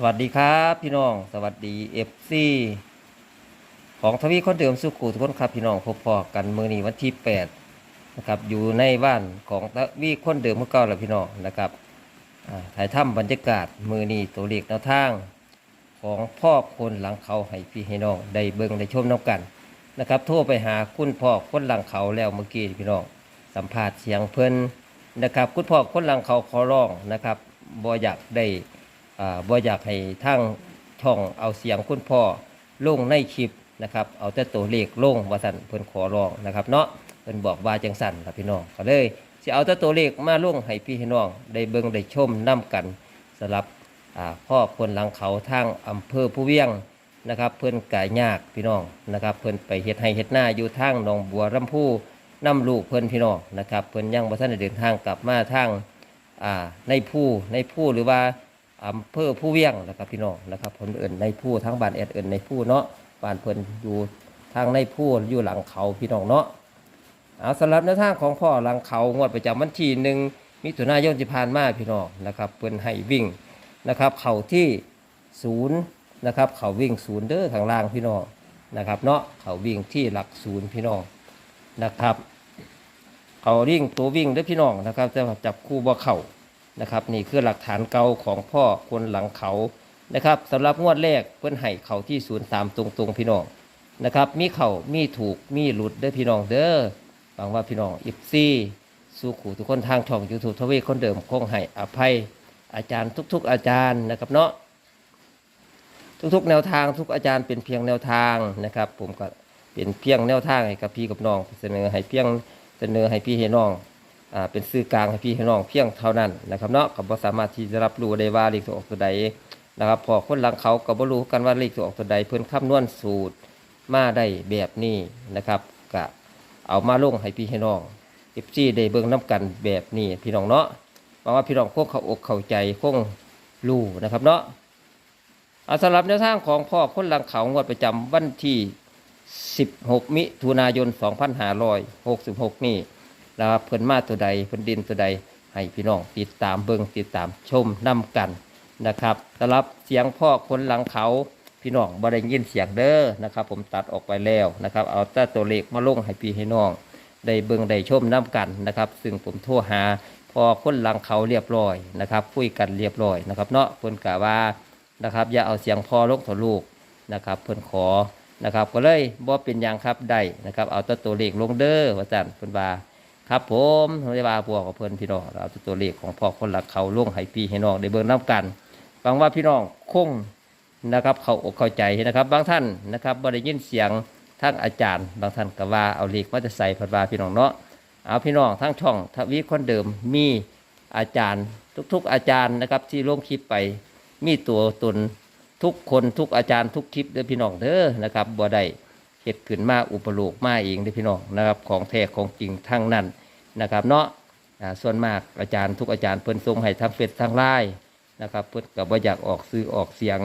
สวัสดีครับพี่น้อง สวัสดีเอฟซีของทวีคนเดิมสุขุทุกคนครับพี่น้องพบพอกันมือนี้วันที่8นะครับอยู่ในบ้านของทวีคนเดิมเมื่อก่าแหละพี่น้องนะครับถ่ายถ้ำบรรยากาศมือนี้ตัวเลขแนวทาง ของพ่อคนหลังเขาให้พี่ให้น้องได้เบิ่งได้ชมน้ำกันนะครับโทรไปหาคุณพ่อคนหลังเขาแล้วเมื่อกี้พี่น้องสัมภาษณ์เสียงเพิ่นนะครับ คุณพ่อคนหลังเขาขอร้องนะครับบ่อยากได้ บ่อยากให้ทางช่องเอาเสียงคุณพ่อลงในคลิปนะครับ เอาแต่ตัวเลขลงว่าสั่นเพิ่นขอร้องนะครับ เนาะเพิ่นบอกว่าจังสั่นครับพี่น้องก็เลยสิเอาแต่ตัวเลขมาลงให้พี่ให้น้องได้เบิ่งได้ชมนํกันสำหรับพ่อคนหลังเขาทางอำเภอผู้เวียงนะครับ เพิ่อนกายยากพี่น้องนะครับ เพิ่อนไปเฮ็ดให้เฮ็ดหน้าอยู่ทางหนองบัวลำพูนํลูกเพิ่อนพี่น้องนะครับ เพิ่อนยังบ่ทันได้เดินทางกลับมาทางในผู้ในผู้หรือว่า อำเภอผู้เวียงนะครับพี่น้องนะครับผลเอิญในผู้ทั้งบ้านแอดเอิญในผู้เนาะบ้านเพิ่นอยู่ทางในผู้อยู่หลังเขาพี่น้องเนาะเอาสำหรับแนวทางของพ่อหลังเขางวดประจำวันที่หนึ่งมิถุนายนที่ผ่านมาพี่น้องนะครับเพิ่นให้วิ่งนะครับ เข่าที่ศูนย์นะครับเขาวิ่งศูนย์เด้อข้างล่างพี่น้องนะครับเนาะเขาวิ่งที่หลักศูนย์พี่น้องนะครับเขาวิ่งตัววิ่งเด้อพี่น้องนะครับจะจับคู่บ่เข่า นะครับนี่คือหลักฐานเก่าของพ่อคนหลังเขานะครับสำหรับงวดแรกเพื่อนให้เขาที่ศูนย์ตามตรงๆพี่น้องนะครับมีเขามีถูกมีหลุดเด้อพี่น้องเด้อหวังว่าพี่น้องอิฟซี่สู้ขู่ทุกคนทางช่องยูทูบทวีคนเดิมคงให้อภัยอาจารย์ทุก ๆ อาจารย์นะครับเนาะทุกๆ แนวทางทุกอาจารย์เป็นเพียงแนวทางนะครับผมก็เป็นเพียงแนวทางให้กับพี่กับน้องเสนอให้เพียงเสนอให้พี่ให้น้อง เป็นสื่อกลางให้พี่ให้น้องเพียงเท่านั้นนะครับเนาะก็บ่สามารถที่จะรับรู้ได้ว่าเลขตัวออกตัวใดนะครับพอคนหลังเขาก็บ่รู้กันว่าเลขตัวออกตัวใดเพิ่นคำนวณสูตรมาได้แบบนี้นะครับก็เอามาลงให้พี่ให้น้อง FC ได้เบิ่งน้กันแบบนี้พี่น้องเนาะหวังว่าพี่น้องคงเข้าอกเข้าใจคงรู้นะครับเนาะเอาสำหรับแนวทางของพ่อคนหลังเขางวดประจำวันที่ 16 มิถุนายน 2566 นี่ นะครับเพิ่นมาตัวใดเพิ่นดินตัวใดให้พี่น้องติดตามเบิ่งติดตามชมนํกันนะครับสำหรับเสียงพ่อคนหลังเขาพี่น้องบ่ได้ยินเสียงเด้อนะครับ ผมตัดออกไปแล้วนะครับ เอาแต่ตัวเลขมาลงให้พี่ให้น้องได้เบิ่งได้ชมนํกันนะครับ ซึ่งผมโทรหาพอคนหลังเขาเรียบร้อยนะครับคุยกันเรียบร้อยนะครับ เนาะเพิ่นกะว่านะครับ อย่าเอาเสียงพ่อลงต่อลูกนะครับ เพิ่นขอนะครับ ก็เลยบ่เป็นอย่างครับได้นะครับ เอาแต่ตัวเลขลงเด้อว่าจันเพิ่นว่า ครับผมผมจะว่าพวกับเพื่อนพี่น้องเราตัวเลขของพ่อคนหลักเขาล่วงให้พี่ให้น้องได้เบิ่งน้ำกันหวังว่าพี่น้องคงนะครับ เขาอกเข้าใจนะครับ บางท่านนะครับบ่ได้ยินเสียงทั้งอาจารย์ บางท่านกว่าเอาเลขมาจะใส่พัดว่าพี่น้องเนาะเอาพี่น้องทั้งช่องทวีคนเดิมมีอาจารย์ ทุกๆอาจารย์นะครับ ที่ลงคลิปไป มีตัวตนทุกคนทุกอาจารย์ทุกคลิปเด้อพี่น้องเด้อนะครับบ่ได้ เห็ดขึ้นมาอุปโลกมาเองเด้พี่น้องนะครับของแท้ของจริงทั้งนั้นนะครับ เนาะส่วนมากอาจารย์ทุกอาจารย์เพิ่นทรงให้ทั้งเฟซทั้งไลน์นะครับเพิ่นก็บ่อยากออกซื้อออกเสียง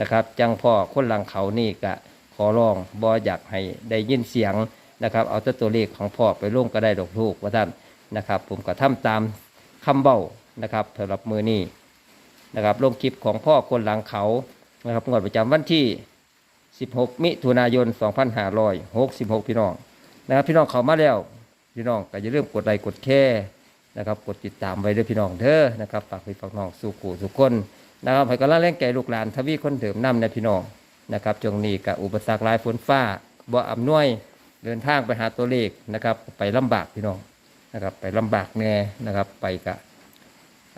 นะครับจังพ่อคนหลังเขานี่ก็ขอร้องบ่อยากให้ได้ยินเสียงนะครับเอาต่ตัวเลขของพ่อไปลงก็ได้ดอกลูกว่าท่านนะครับ ผมก็ทำตามคำเบ้านะครับสำหรับมือนี้นะครับลงคลิปของพ่อคนหลังเขานะครับงวดประจำวันที่ 16 มิถุนายน 2566 พี่น้องนะครับพี่น้องเข้ามาแล้วพี่น้องก็อย่าลืมกดไลค์กดแชร์นะครับกดติดตามไว้ด้วยพี่น้องเด้อนะครับฝากพี่ฝากน้องสู่ขู่สู่คนนะครับให้กำลังแรงแก่ลูกหลานทวีคนเดิมนำนพี่น้องนะครับจงนี้กับอุปสรรคลายฝนฟ้าบ่อำนวยเดินทางไปหาตัวเลขนะครับ ไปลำบากพี่น้องนะครับไปลำบากแน่นะครับไปกะ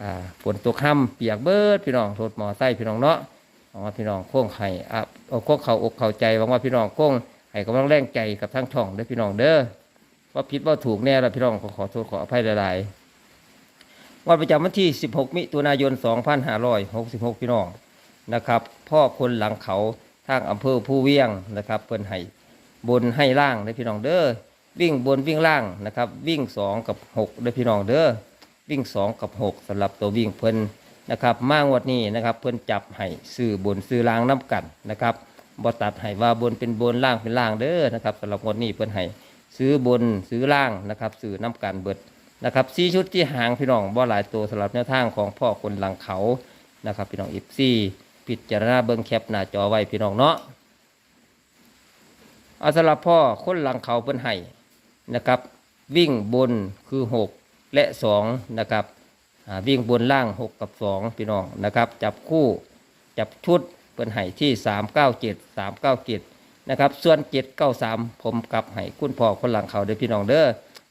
อ่าฝนตกค่ำเปียกเบิดพี่น้องรถมอไซค์พี่น้องเนาะหวังว่าพี่น้องโค้งไห้อ่ อาโค้งเขาอกเข้าใจหวังว่าพี่น้องคงให้กำลังแรงใจกับทั้งช่องเด้อพี่น้องเด้อว่าผิดว่าถูกแน่ล้วพี่น้องขอขอโทษขออภัยหลายๆวันประจำวันที่ 16 มิถุนายน 2566 พี่น้องนะครับ พ่อคนหลังเขาทางอำเภอผู้เวียงนะครับเพิ่นให้บนให้ล่างเด้อพี่น้องเด้อวิ่งบนวิ่งล่างนะครับ วิ่ง 2 กับ6เด้อพี่น้องเด้อวิ่ง 2 กับ 6สำหรับตัววิ่งเพิ่น นะครับมางวดนี้นะครับเพื่อนจับให้ซื้อบนซื้อล่างน้ำกันนะครับบอตัดให้ว่าบนเป็นบนล่างเป็นล่างเด้อนะครับสำหรับงวดนี้เพื่อนให้ซื้อบนซื้อล่างนะครับซื้อน้ำกันเบิดนะครับซีชุดที่หางพี่น้องบ่หลายตัวสำหรับแนวทางของพ่อคนหลังเขานะครับพี่น้องอิฟซีพิจารณาเบิ่งแคปหน้าจอไว้พี่น้องเนาะเอาสำหรับพ่อคนหลังเขาเพิ่อนให้นะครับวิ่งบนคือ 6 และ 2 นะครับ วิ่งบนล่าง 6 กับ 2 พี่น้องนะครับ จับคู่จับชุดเพิ่นให้ที่ 397 397 นะครับ ส่วน 793 ผมกลับให้คุณพ่อคนหลังเขาเด้อพี่น้องเด้อ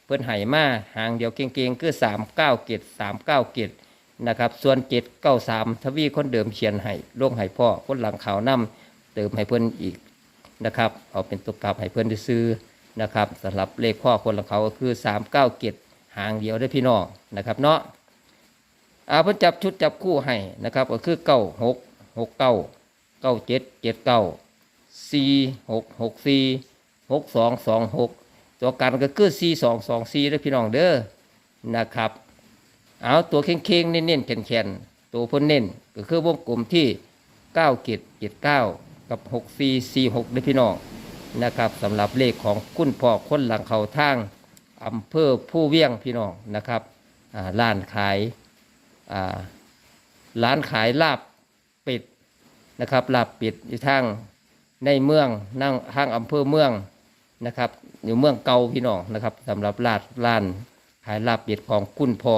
เพิ่นให้มาหางเดียวเก่งๆ คือ 397 397 นะครับ ส่วน 793 ทวีคนเดิมเขียนให้ลงให้พ่อคนหลังเขานำเติมให้เพิ่นอีกนะครับ เอาเป็นตัวกลับให้เพิ่นได้ซื้อนะครับสำหรับเลขพ่อคนหลังเขาก็คือ 397 หางเดียวได้อพี่น้องนะครับเนาะ อาเพิ่นจับชุดจับคู่ให้นะครับก็คือ96 69 97 79สี่หกหกสี่หกสองสองหกตัวกันก็คือสี่สองสองสี่ด้วยพี่น้องเด้อนะครับ เอาตัวเข่งๆเน้นๆแข็งๆตัวพ่นเน้นก็คือวงกลมที่เก้าเจ็ดเจ็ดเก้ากับหกสี่สี่หกด้วยพี่น้องนะครับสำหรับเลขของคุณพ่อคนหลังเขาทางอำเภอผู้เวียงพี่น้องนะครับอ่าร้านขาย ร้านขายลาบเป็ดนะครับลาบเป็ดอยู่ทางในเมืองนั่งห้างอำเภอเมืองนะครับ อยู่เมืองเก่าพี่น้องนะครับสำหรับร้านร้านขายลาบเป็ดของคุณพ่อ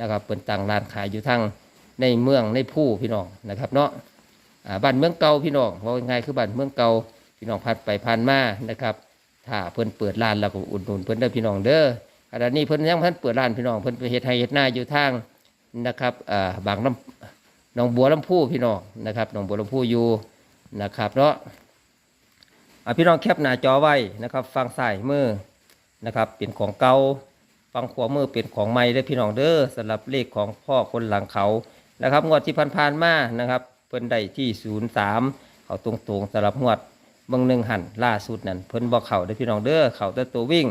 นะครับเปิดต่างร้านขายอยู่ทั้งในเมืองในผู้พี่น้องนะครับเนาะบ้านเมืองเก่าพี่น้องเพราะง่ายคือบ้านเมืองเก่าพี่น้องพัดไปผ่านมานะครับ ถ้าเพิ่นเปิดร้านเราก็อุดหนุนเพิ่นเด้อพี่น้องเด้อขณะนี้เพิ่นยังเพิ่นเปิดร้านพี่น้องเพิ่นไปเฮ็ดไร่เฮ็ดนาอยู่ทาง นะครับบางน้ำหนองบัวลำพูพี่น้องนะครับหนองบัวลำพูอยู่นะครับเนาะพี่น้องแคปหน้าจอไว้นะครับ ฟังซ้ายมือนะครับเป็นของเก่าฟังขวามือเป็นของใหม่เด้อพี่น้องเด้อสำหรับเลขของพ่อคนหลังเขานะครับงวดที่ผ่านๆมานะครับเพิ่นได้ที่ศูนย์สามเขาตรงๆสำหรับงวดบางหนึ่งหันล่าสุดนั่นเพิ่นบอกเขาเด้อพี่น้องเด้อเขาแต่ตัววิ่ง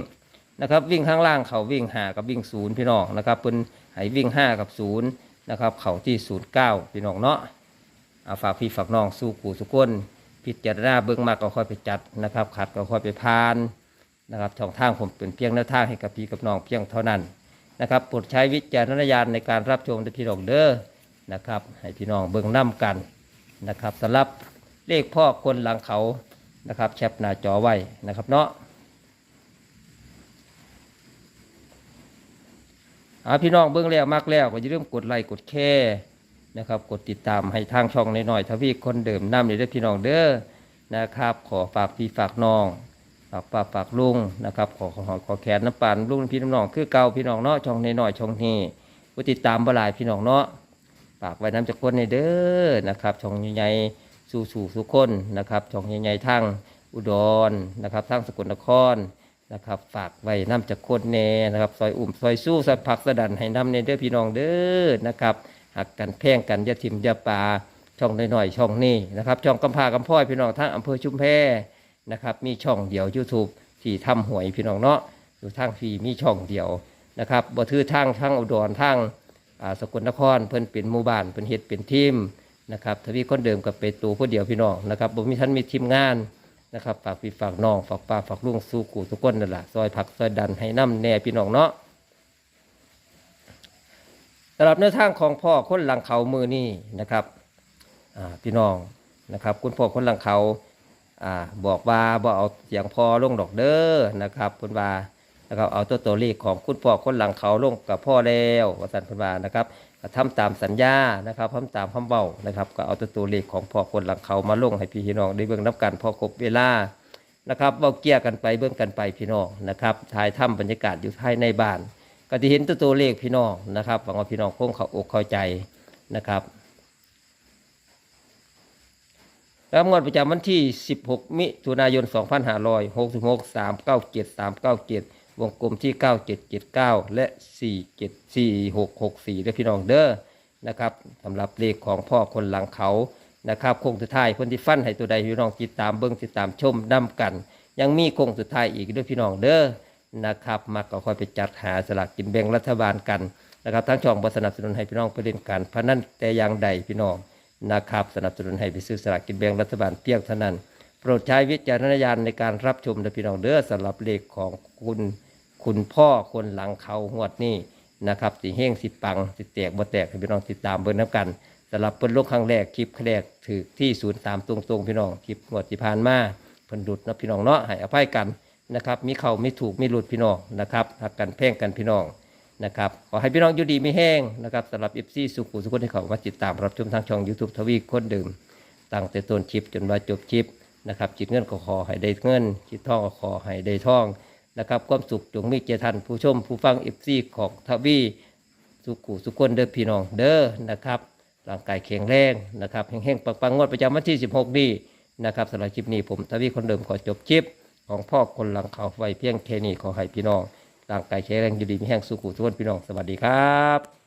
นะครับวิ่งข้างล่างเขาวิ่งหากับวิ่งศูนย์พี่น้องนะครับเพิ่นให้วิ่งห้ากับศูนย์นะครับ เขาที่ศูนย์เก้าพี่น้องเนาะเอาฝากพี่ฝากน้องสู้กูสุกคนพิจารณาเบื้องมากก็ค่อยไปจัดนะครับขัดก็ค่อยไปพานนะครับช่องทางผมเป็นเพียงแนวทางให้กับพี่กับน้องเพียงเท่านั้นนะครับโปรดใช้วิจารณญาณในการรับชมพี่น้องเด้อนะครับให้พี่น้องเบื้องน้ำกันนะครับสำหรับเลขพ่อคนหลังเขานะครับแคปหน้าจอไว้นะครับเนาะ อาพี่น้องเบื้องแล้วมากแล้วก็อย่าลืมกดไลค์กดแชร์นะครับ กดติดตามให้ทางช่องน้อยๆทวีคนเดิมน้ำนี่ได้อพี่น้องเด้อนะครับ ขอฝากพี่ฝากน้องฝากป้าฝากลุงนะครับ ขอขอขอแขนน้ำปั่นลุงพี่น้องคือเก่าพี่น้องเนาะช่องน้อยๆช่องนี้กดติดตามบลายพี่น้องเนาะฝากไว้น้ำจากคนในเด้อนะครับ ช่องใหญ่ๆสู่สู่สุคนนะครับ ช่องใหญ่ๆทางอุดรนะครับทางสกลนคร นะครับ ฝากไว้น้ำจากโคนเน่นะครับ ซอยอุ่มซอยสู้ซอยผักสะดันให้น้ำในเด้อพี่น้องเด้อนะครับหักกันแพ่งกันยาทิมยาปาช่องน้อยๆช่องนี้นะครับ ช่องกำพากำพ้อยพี่น้องทั้งอำเภอชุมแพนะครับ มีช่องเดียว YouTube ที่ทำหวยพี่น้องเนาะอยู่ทางฟรีมีช่องเดียวนะครับบ่ถือทางทางอุดรทางสกลนครเพิ่นเป็นหมู่บ้านเพิ่นเฮ็ดเป็นทีมนะครับทวีคนเดิมกับเป็นตัวผู้เดียวพี่น้องนะครับบ่มีท่านมีทีมงาน นะครับฝากพี่ฝากน้องฝากป้าฝากลุงสู้กูทุกคนนั่นแหละซอยผักซอยดันให้น้ำแน่พี่น้องเนาะสำหรับเนื้อทางของพ่อคนหลังเขามือนี่นะครับพี่น้องนะครับ คุณพ่อคนหลังเขาอ่าบอกว่าบ่เอาเสียงพอลงดอกเด้อนะครับคุณว่านะครับเอาตัวตัวเลขของคุณพ่อคนหลังเขาลงกับพ่อแล้วว่าสันคุณว่านะครับ ก็ทำตามสัญญานะครับทำตามคำเบ้านะครับ ก็เอาตัวตัวเลขของพ่อคนหลังเขามาลงให้พี่น้องได้เบิ่งนับกันพอครบเวลานะครับเบ้าเกี่ยกันไปเบิ่งกันไปพี่น้องนะครับถ่ายทำบรรยากาศอยู่ภายในบ้าน ก็จะเห็นตัวตัวเลขพี่น้องนะครับหวังว่าพี่น้องคงเข้าอกเข้าใจนะครับแล้วงวดประจำวันที่ 16 มิถุนายน 2566 397 397 วงกลมที่ 9779 และ 474664ด้วยพี่น้องเด้อนะครับสำหรับเลขของพ่อคนหลังเขานะครับโค้งสุดท้ายคนที่ฟันให้ตัวใดพี่น้องติดตามเบิ้งติดตามชมนํกัน ยังมีโค้งสุดท้ายอีกด้วยพี่น้องเด้อนะครับมาก็ค่อยไปจัดหาสลากกินแบ่งรัฐบาลกันนะครับทั้งช่องบสนับสนุนให้พี่น้องไปเล่นการพนันแต่อย่างใดพี่น้องนะครับสนับสนุนให้ไปซื้อสลากกินแบ่งรัฐบาลเพียงเท่านั้น โปรดใช้วิจารณญาณในการรับชมนะพี่น้องเด้อสำหรับเลขของคุณ คุณพ่อคนหลังเขาหวดนี่นะครับสีเฮงสิปังสิแตกบ่แตกให้พี่น้องติดตามเบิ่งน้ำกันสำหรับเพิ่นลงครั้งแรกคลิปแรกถือที่ศูนย์ตามตรงๆพี่น้องคลิปงวดที่ผ่านมาเพิ่นหลุดนะพี่น้องเนาะให้อภัยกันนะครับมีเข้ามีถูกมีหลุดพี่น้องนะครับหักกันแพ่งกันพี่น้องนะครับขอให้พี่น้องอยู่ดีมีแห้งนะครับสำหรับ FC สุขุสุขคนที่เขามาติดตามรับชมทางช่อง YouTube ทวีคนเดิมตั้งแต่ต้นคลิปจนว่าจบคลิปนะครับจิตเงินก็ขอให้ได้เงินจิตทองก็ขอให้ได้ทอง นะครับความสุขจงมีเจทันผู้ชมผู้ฟังเอฟซีของทวีสุขุสุขคนเด้อพี่น้องเด้อนะครับร่างกายแข็งแรงนะครับแห้งๆปังๆงวดประจำวันที่ 16 นี้นะครับสำหรับคลิปนี้ผมทวีคนเดิมขอจบคลิปของพ่อคนหลังเขาไฟเพียงแค่นี้ขอให้พี่น้องร่างกายแข็งแรงอยู่ดีมีแห้งสุขุสุคนพี่น้องสวัสดีครับ